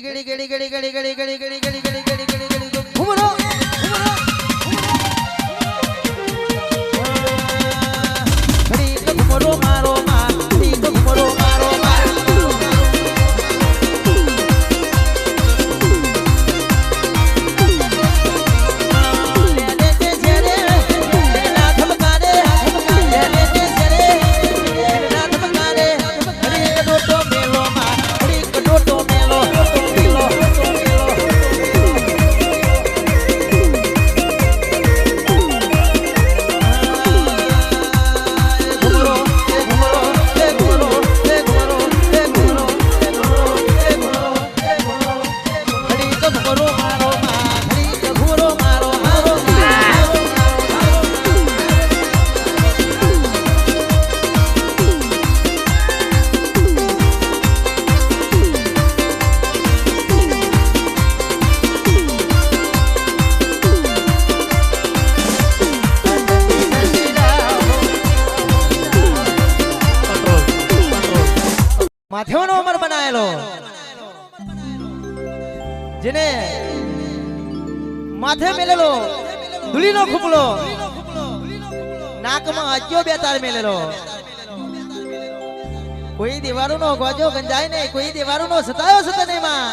ઘડી ઘડી ઘડી ઘડી ઘડી ઘડી ઘડી ઘડી ઘડી ઘડી ઘડી ઘડી ઘડી ઘડી ઘડી માથેનો ઓમર બનાયેલો જેને માથે મેલેલો દુળીનો ખુમળો દુળીનો ખુમળો નાકમાં હજ્યો બેતાર મેલેલો કોઈ દીવારૂનો ગોજો ગંધાય નઈ કોઈ દીવારૂનો સતાયો છો તો નઈ માં